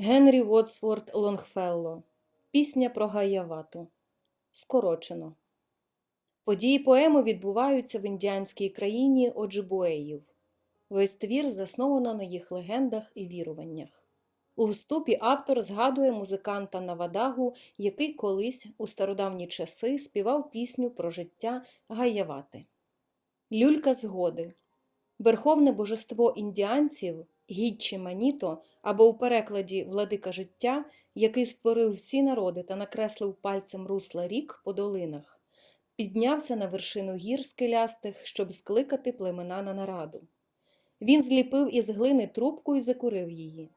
Генрі Уотсворт Лонгфелло. Пісня про Гаявату. Скорочено. Події поеми відбуваються в індіанській країні Оджибуеїв. Весь твір засновано на їх легендах і віруваннях. У вступі автор згадує музиканта Навадагу, який колись у стародавні часи співав пісню про життя Гаявати. Люлька згоди Верховне божество індіанців Гідчі Маніто або у перекладі Владика життя, який створив всі народи та накреслив пальцем русла рік по долинах, піднявся на вершину гір скелястих, щоб скликати племена на нараду. Він зліпив із глини трубку і закурив її.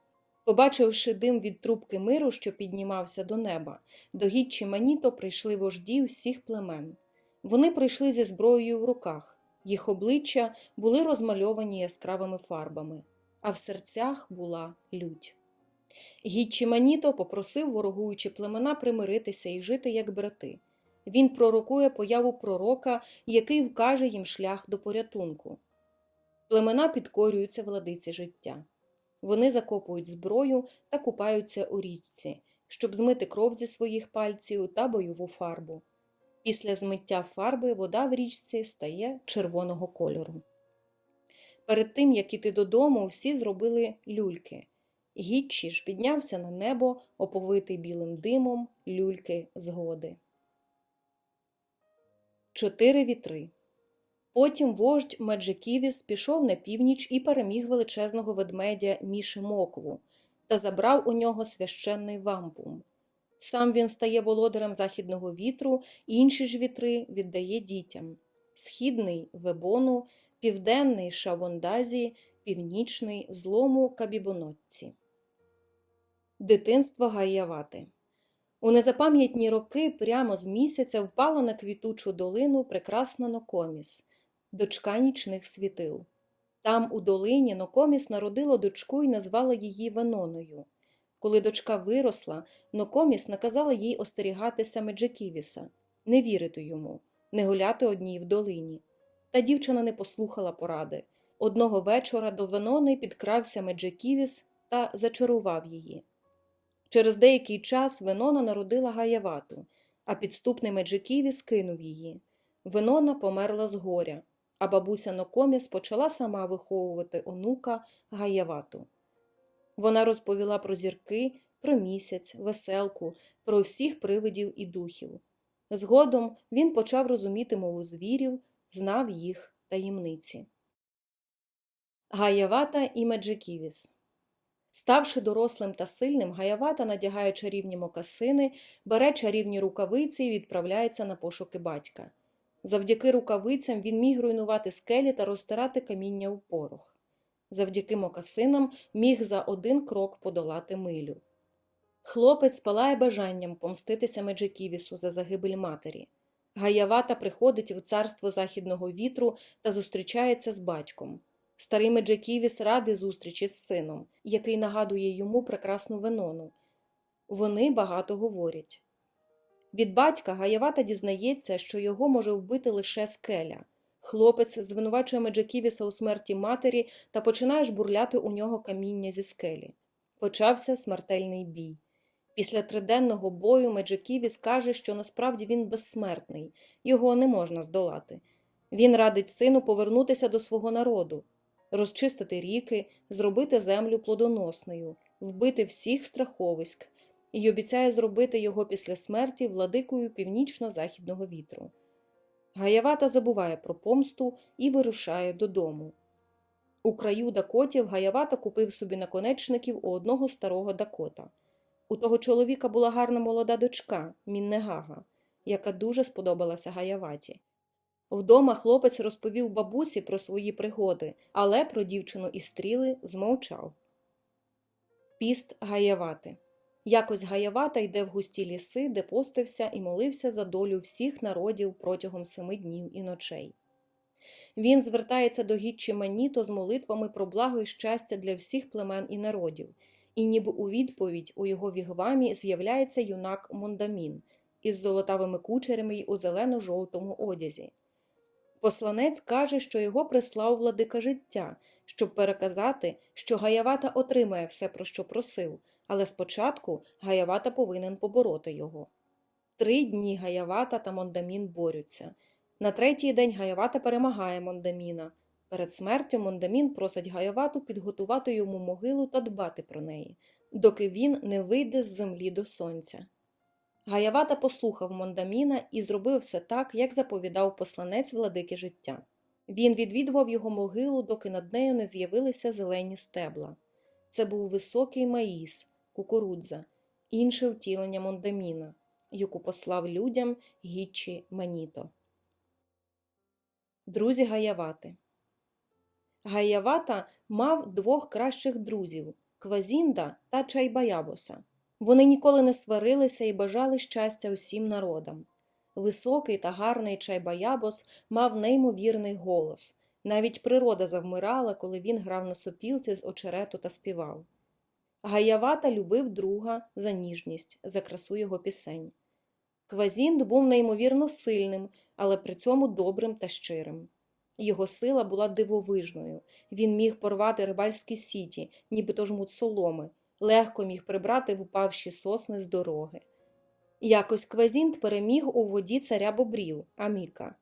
Побачивши дим від трубки миру, що піднімався до неба, до гідчі Маніто прийшли вожді всіх племен. Вони прийшли зі зброєю в руках, їх обличчя були розмальовані яскравими фарбами, а в серцях була лють. Гідчі Маніто попросив ворогуючі племена примиритися і жити як брати. Він пророкує появу пророка, який вкаже їм шлях до порятунку. Племена підкорюються владиці життя. Вони закопують зброю та купаються у річці, щоб змити кров зі своїх пальців та бойову фарбу. Після змиття фарби вода в річці стає червоного кольору. Перед тим, як іти додому, всі зробили люльки. Гідчі ж піднявся на небо, оповитий білим димом люльки згоди. Чотири вітри. Потім вождь Меджиківіс пішов на північ і переміг величезного ведмедя Міші Мокву та забрав у нього священний вампум. Сам він стає володарем західного вітру, інші ж вітри віддає дітям східний вебону, південний шавондазі, північний злому кабібонотці. Дитинство Гаявати У незапам'ятні роки прямо з місяця впала на квітучу долину прекрасна Нокоміс, дочка нічних світил. Там, у долині, Нокоміс народила дочку і назвала її Веноною. Коли дочка виросла, Нокоміс наказала їй остерігатися Меджиківіса, не вірити йому, не гуляти одній в долині. Та дівчина не послухала поради. Одного вечора до Венони підкрався Меджиківіс та зачарував її. Через деякий час Венона народила Гаявату, а підступний Меджиківіс кинув її. Венона померла з горя, а бабуся Нокоміс почала сама виховувати онука Гаявату. Вона розповіла про зірки, про місяць, веселку, про всіх привидів і духів. Згодом він почав розуміти мову звірів, знав їх таємниці. Гаявата і Меджиківіс Ставши дорослим та сильним, Гаявата надягає чарівні мокасини, бере чарівні рукавиці і відправляється на пошуки батька. Завдяки рукавицям він міг руйнувати скелі та розтирати каміння у порох. Завдяки мокасинам міг за один крок подолати милю. Хлопець палає бажанням помститися Меджиківісу за загибель матері. Гаявата приходить в царство західного вітру та зустрічається з батьком. Старий Меджиківіс радий зустрічі з сином, який нагадує йому прекрасну венону. Вони багато говорять. Від батька Гаявата дізнається, що його може вбити лише скеля. Хлопець звинувачує Меджиківіса у смерті матері та починає жбурляти у нього каміння зі скелі. Почався смертельний бій. Після триденного бою Меджиківіс каже, що насправді він безсмертний, його не можна здолати. Він радить сину повернутися до свого народу, розчистити ріки, зробити землю плодоносною, вбити всіх страховиськ і обіцяє зробити його після смерті владикою північно-західного вітру. Гаявата забуває про помсту і вирушає додому. У краю дакотів Гаявата купив собі наконечників у одного старого дакота. У того чоловіка була гарна молода дочка, Міннегага, яка дуже сподобалася Гаяваті. Вдома хлопець розповів бабусі про свої пригоди, але про дівчину і стріли змовчав. Піст Гаявати Якось Гаявата йде в густі ліси, де постився і молився за долю всіх народів протягом семи днів і ночей. Він звертається до гідчі Маніто з молитвами про благо і щастя для всіх племен і народів, і ніби у відповідь у його вігвамі з'являється юнак Мондамін із золотавими кучерями й у зелено-жовтому одязі. Посланець каже, що його прислав владика життя, щоб переказати, що Гаявата отримає все, про що просив, але спочатку Гаявата повинен побороти його. Три дні Гаявата та Мондамін борються. На третій день Гаявата перемагає Мондаміна. Перед смертю Мондамін просить Гаявату підготувати йому могилу та дбати про неї, доки він не вийде з землі до сонця. Гаявата послухав Мондаміна і зробив все так, як заповідав посланець владики життя. Він відвідував його могилу, доки над нею не з'явилися зелені стебла. Це був високий маїс, кукурудза, інше втілення Мондаміна, яку послав людям Гіччі Маніто. Друзі Гаявати Гаявата мав двох кращих друзів Квазінда та Чайбаябоса. Вони ніколи не сварилися і бажали щастя усім народам. Високий та гарний Чайбаябос мав неймовірний голос. Навіть природа завмирала, коли він грав на сопілці з очерету та співав. Гаявата любив друга за ніжність, за красу його пісень. Квазінд був неймовірно сильним, але при цьому добрим та щирим. Його сила була дивовижною. Він міг порвати рибальські сіті, нібито жмут соломи, легко міг прибрати впавші сосни з дороги. Якось Квазінт переміг у воді царя бобрів Аміка.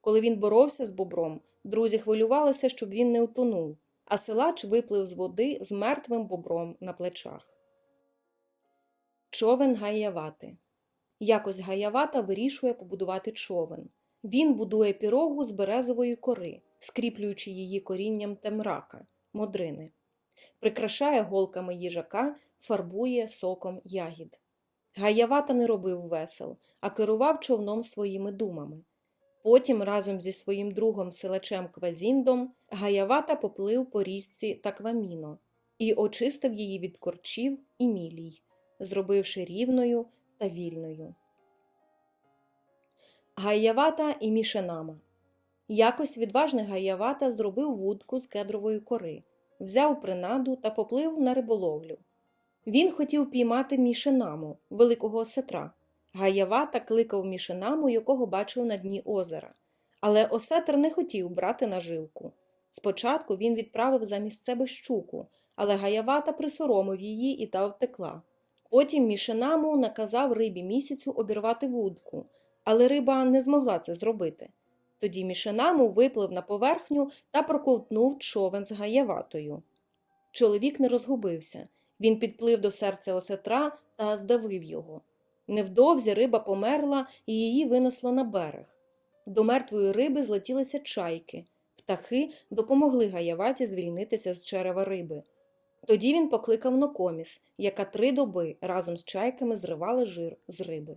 Коли він боровся з бобром, друзі хвилювалися, щоб він не утонув, а силач виплив з води з мертвим бобром на плечах. Човен Гаявати Якось Гаявата вирішує побудувати човен. Він будує пірогу з березової кори, скріплюючи її корінням темрака, модрини. Прикрашає голками їжака, фарбує соком ягід. Гаявата не робив весел, а керував човном своїми думами. Потім, разом зі своїм другом силачем Квазіндом, Гаявата поплив по річці Такваміно і очистив її від корчів і мілій, зробивши рівною та вільною. Гаявата і Мішенама Якось відважний Гаявата зробив вудку з кедрової кори, взяв принаду та поплив на риболовлю. Він хотів піймати мішенаму, великого осетра. Гаявата кликав мішенаму, якого бачив на дні озера. Але осетр не хотів брати наживку. Спочатку він відправив замість себе щуку, але Гаявата присоромив її і та втекла. Потім мішенаму наказав рибі місяцю обірвати вудку, але риба не змогла це зробити. Тоді мішенаму виплив на поверхню та проковтнув човен з Гаяватою. Чоловік не розгубився. Він підплив до серця осетра та здавив його. Невдовзі риба померла і її винесло на берег. До мертвої риби злетілися чайки. Птахи допомогли Гаяваті звільнитися з черева риби. Тоді він покликав Нокоміс, яка три доби разом з чайками зривала жир з риби.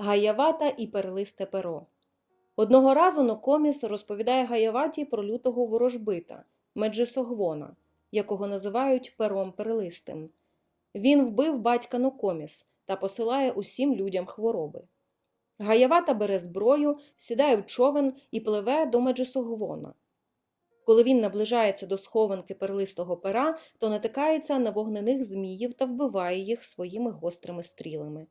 Гаявата і перлисте перо Одного разу Нокоміс розповідає Гаяваті про лютого ворожбита Меджисогвона, якого називають пером перлистим. Він вбив батька Нокоміс та посилає усім людям хвороби. Гаявата бере зброю, сідає в човен і пливе до Меджисогвона. Коли він наближається до схованки перлистого пера, то натикається на вогнених зміїв та вбиває їх своїми гострими стрілами.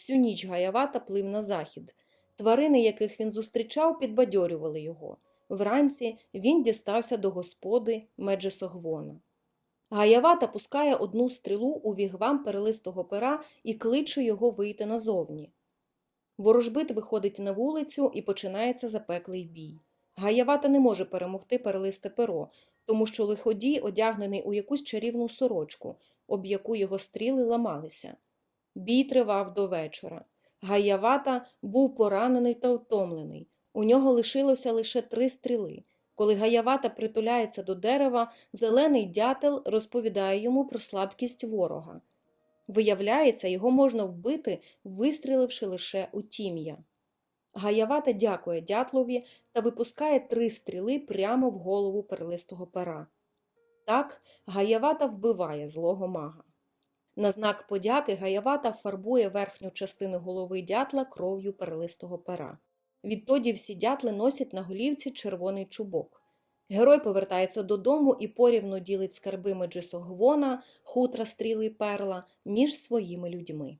Всю ніч Гаявата плив на захід. Тварини, яких він зустрічав, підбадьорювали його. Вранці він дістався до господи Меджесогвона. Гаявата пускає одну стрілу у вігвам перелистого пера і кличе його вийти назовні. Ворожбит виходить на вулицю і починається запеклий бій. Гаявата не може перемогти перелисте перо, тому що лиходій одягнений у якусь чарівну сорочку, об яку його стріли ламалися. Бій тривав до вечора. Гаявата був поранений та втомлений. У нього лишилося лише три стріли. Коли Гаявата притуляється до дерева, зелений дятел розповідає йому про слабкість ворога. Виявляється, його можна вбити, вистріливши лише у тім'я. Гаявата дякує дятлові та випускає три стріли прямо в голову перлистого пера. Так Гаявата вбиває злого мага. На знак подяки Гаявата фарбує верхню частину голови дятла кров'ю перлистого пера. Відтоді всі дятли носять на голівці червоний чубок. Герой повертається додому і порівну ділить скарби Меджисогвона, хутра стріли й перла між своїми людьми.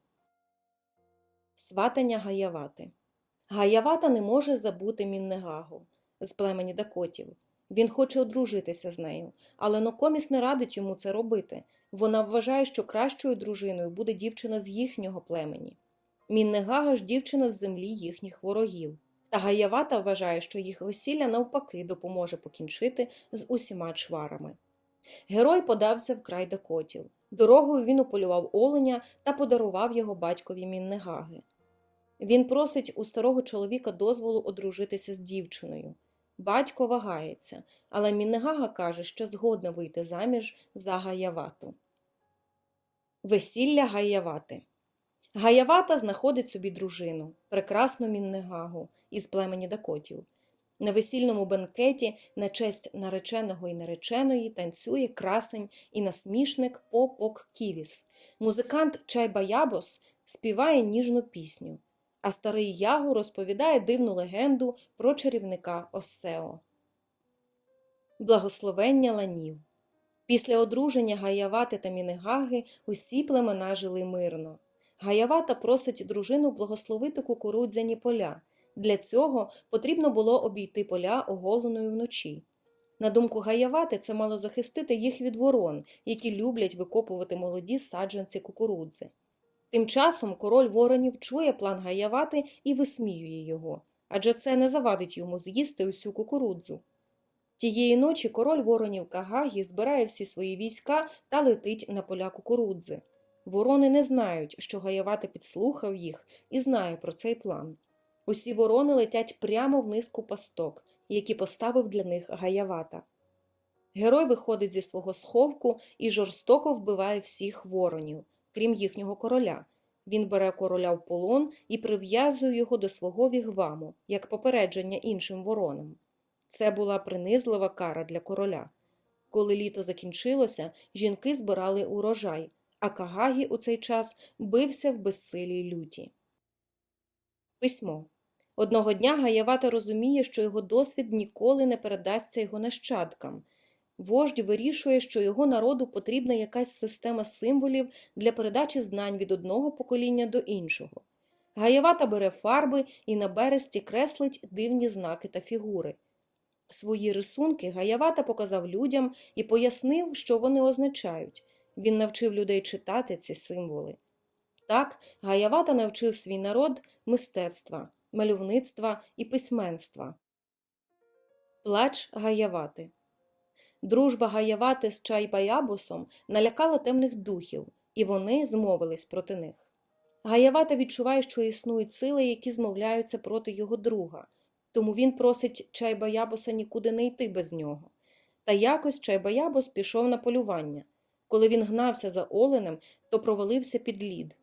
Сватання Гаявати Гаявата не може забути Міннегагу з племені Дакотів. Він хоче одружитися з нею, але Нокоміс не радить йому це робити. Вона вважає, що кращою дружиною буде дівчина з їхнього племені. Міннегага ж дівчина з землі їхніх ворогів. Та Гаявата вважає, що їх весілля навпаки допоможе покінчити з усіма чварами. Герой подався в край Дакотів. Дорогою він уполював оленя та подарував його батькові Міннегаги. Він просить у старого чоловіка дозволу одружитися з дівчиною. Батько вагається, але Міннегага каже, що згодна вийти заміж за Гаявату. Весілля Гаявати Гаявата знаходить собі дружину, прекрасну Міннегагу із племені Дакотів. На весільному бенкеті на честь нареченого і нареченої танцює красень і насмішник Попок Ківіс. Музикант Чайбаябос співає ніжну пісню, а старий Ягу розповідає дивну легенду про чарівника Осео. Благословення ланів Після одруження Гаявати та Мінегаги усі племена жили мирно. Гаявата просить дружину благословити кукурудзяні поля. Для цього потрібно було обійти поля оголеною вночі. На думку Гаявати, це мало захистити їх від ворон, які люблять викопувати молоді саджанці кукурудзи. Тим часом король воронів чує план Гаявати і висміює його, адже це не завадить йому з'їсти усю кукурудзу. Тієї ночі король воронів Кагагі збирає всі свої війська та летить на поля кукурудзи. Ворони не знають, що Гаявата підслухав їх і знає про цей план. Усі ворони летять прямо в низку пасток, які поставив для них Гаявата. Герой виходить зі свого сховку і жорстоко вбиває всіх воронів, крім їхнього короля. Він бере короля в полон і прив'язує його до свого вігваму, як попередження іншим воронам. Це була принизлива кара для короля. Коли літо закінчилося, жінки збирали урожай, а Кагагі у цей час бився в безсилій люті. Письмо. Одного дня Гаявата розуміє, що його досвід ніколи не передасться його нащадкам. Вождь вирішує, що його народу потрібна якась система символів для передачі знань від одного покоління до іншого. Гаявата бере фарби і на бересті креслить дивні знаки та фігури. Свої рисунки Гаявата показав людям і пояснив, що вони означають. Він навчив людей читати ці символи. Так, Гаявата навчив свій народ мистецтва, мальовництва і письменства. Плач Гаявати Дружба Гаявати з Чайбаябусом налякала темних духів, і вони змовились проти них. Гаявата відчуває, що існують сили, які змовляються проти його друга, тому він просить Чайбаябуса нікуди не йти без нього. Та якось Чайбаябус пішов на полювання. Коли він гнався за оленем, то провалився під лід.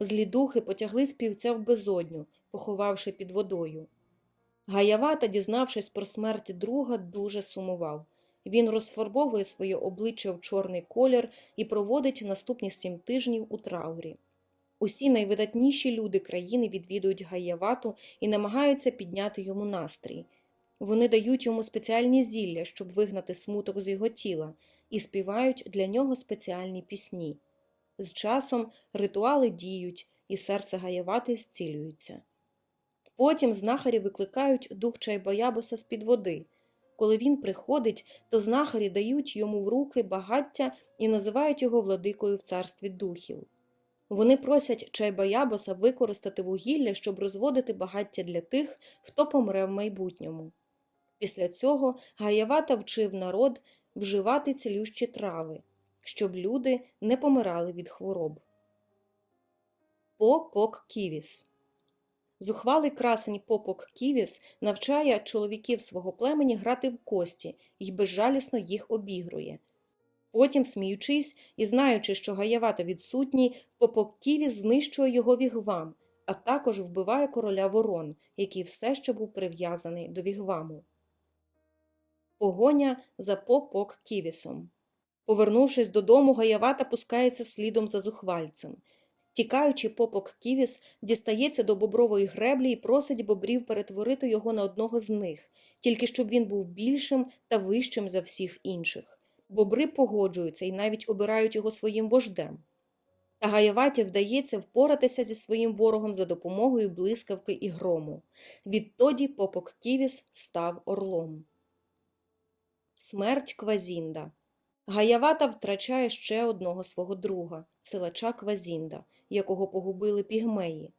Злі духи потягли співця в безодню, поховавши під водою. Гаявата, дізнавшись про смерть друга, дуже сумував. Він розфарбовує своє обличчя в чорний колір і проводить наступні сім тижнів у траурі. Усі найвидатніші люди країни відвідують Гаявату і намагаються підняти йому настрій. Вони дають йому спеціальні зілля, щоб вигнати смуток з його тіла, і співають для нього спеціальні пісні. З часом ритуали діють, і серце Гаявати зцілюється. Потім знахарі викликають дух Чайбаябуса з-під води. Коли він приходить, то знахарі дають йому в руки багаття і називають його владикою в царстві духів. Вони просять Чайбаябоса використати вугілля, щоб розводити багаття для тих, хто помре в майбутньому. Після цього Гаявата вчив народ вживати цілющі трави, щоб люди не помирали від хвороб. Попок Ківіс Зухвалий красень Попок Ківіс навчає чоловіків свого племені грати в кості і безжалісно їх обігрує. Потім, сміючись і знаючи, що Гаявата відсутній, Попок Ківіс знищує його вігвам, а також вбиває короля ворон, який все ще був прив'язаний до вігваму. Погоня за Попок Ківісом. Повернувшись додому, Гаявата пускається слідом за зухвальцем. Тікаючи, попок Ківіс дістається до бобрової греблі і просить бобрів перетворити його на одного з них, тільки щоб він був більшим та вищим за всіх інших. Бобри погоджуються і навіть обирають його своїм вождем. Та Гаяваті вдається впоратися зі своїм ворогом за допомогою блискавки і грому. Відтоді попок Ківіс став орлом. Смерть Квазінда. Гаявата втрачає ще одного свого друга, силача Квазінда, якого погубили пігмеї.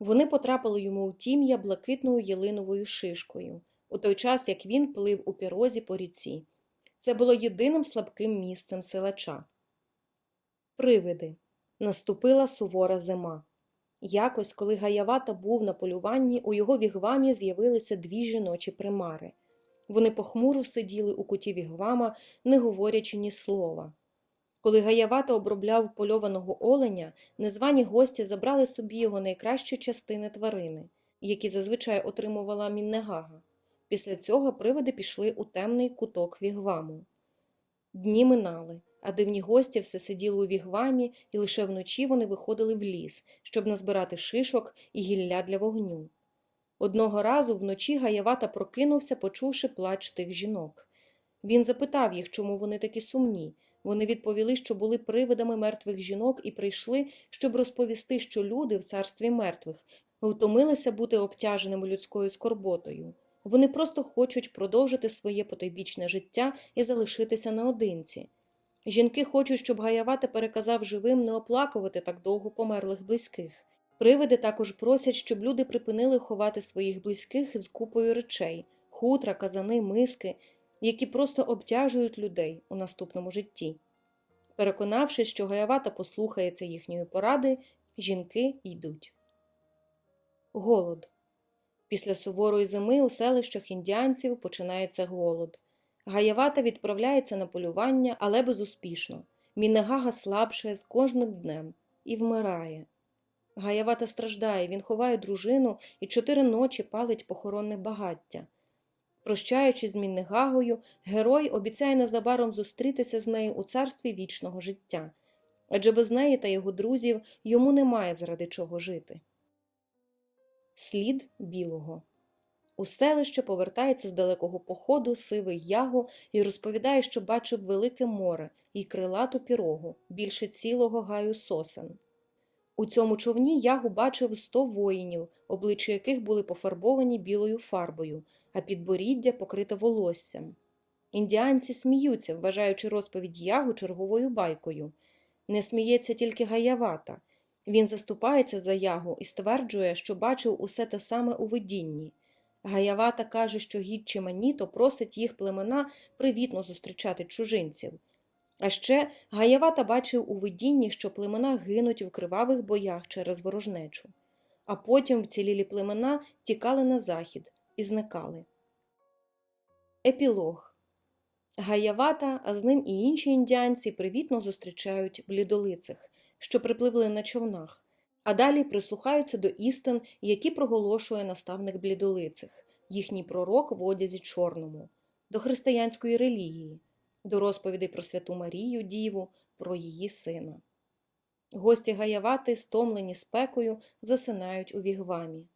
Вони потрапили йому у тім'я блакитною ялиновою шишкою, у той час як він плив у пірозі по ріці. Це було єдиним слабким місцем силача. Привиди. Наступила сувора зима. Якось, коли Гаявата був на полюванні, у його вігвамі з'явилися дві жіночі примари. Вони похмуро сиділи у куті вігвама, не говорячи ні слова. Коли Гаявата обробляв польованого оленя, незвані гості забрали собі його найкращі частини тварини, які зазвичай отримувала Міннегага. Після цього привиди пішли у темний куток вігваму. Дні минали, а дивні гості все сиділи у вігвамі, і лише вночі вони виходили в ліс, щоб назбирати шишок і гілля для вогню. Одного разу вночі Гаявата прокинувся, почувши плач тих жінок. Він запитав їх, чому вони такі сумні. Вони відповіли, що були привидами мертвих жінок і прийшли, щоб розповісти, що люди в царстві мертвих втомилися бути обтяженими людською скорботою. Вони просто хочуть продовжити своє потойбічне життя і залишитися наодинці. Жінки хочуть, щоб Гаявата переказав живим не оплакувати так довго померлих близьких. Привиди також просять, щоб люди припинили ховати своїх близьких з купою речей хутра, казани, миски, які просто обтяжують людей у наступному житті. Переконавшись, що Гаявата послухається їхньої поради, жінки йдуть. Голод. Після суворої зими у селищах індіанців починається голод. Гаявата відправляється на полювання, але безуспішно. Міннегага слабшає з кожним днем і вмирає. Гаявата страждає, він ховає дружину і чотири ночі палить похоронне багаття. Прощаючись з Міннегагою, герой обіцяє незабаром зустрітися з нею у царстві вічного життя, адже без неї та його друзів йому немає заради чого жити. Слід білого у селище повертається з далекого походу сивий ягу і розповідає, що бачив велике море і крилату пірогу, більше цілого гаю сосен. У цьому човні ягу бачив сто воїнів, обличчя яких були пофарбовані білою фарбою, а підборіддя покрите волоссям. Індіанці сміються, вважаючи розповідь ягу черговою байкою. Не сміється тільки гаявата. Він заступається за ягу і стверджує, що бачив усе те саме у видінні. Гаявата каже, що гідчі Маніто просить їх племена привітно зустрічати чужинців. А ще Гаявата бачив у видінні, що племена гинуть у кривавих боях через ворожнечу, а потім вцілілі племена тікали на захід і зникали. Епілог Гаявата, а з ним і інші індіанці привітно зустрічають блідолицих, що припливли на човнах, а далі прислухаються до істин, які проголошує наставник блідолицих, їхній пророк в одязі чорному, до християнської релігії, до розповідей про святу Марію Діву, про її сина. Гості Гаявати, стомлені спекою, засинають у вігвамі,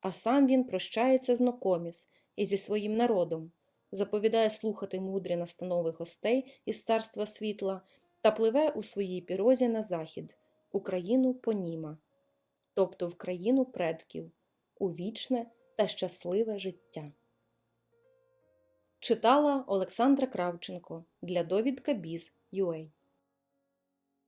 а сам він прощається з Нокоміс і зі своїм народом, заповідає слухати мудрі настанови гостей із царства світла та пливе у своїй пірозі на захід, у країну Поніма, тобто в країну предків, у вічне та щасливе життя. Читала Олександра Кравченко для довідка Біз.UA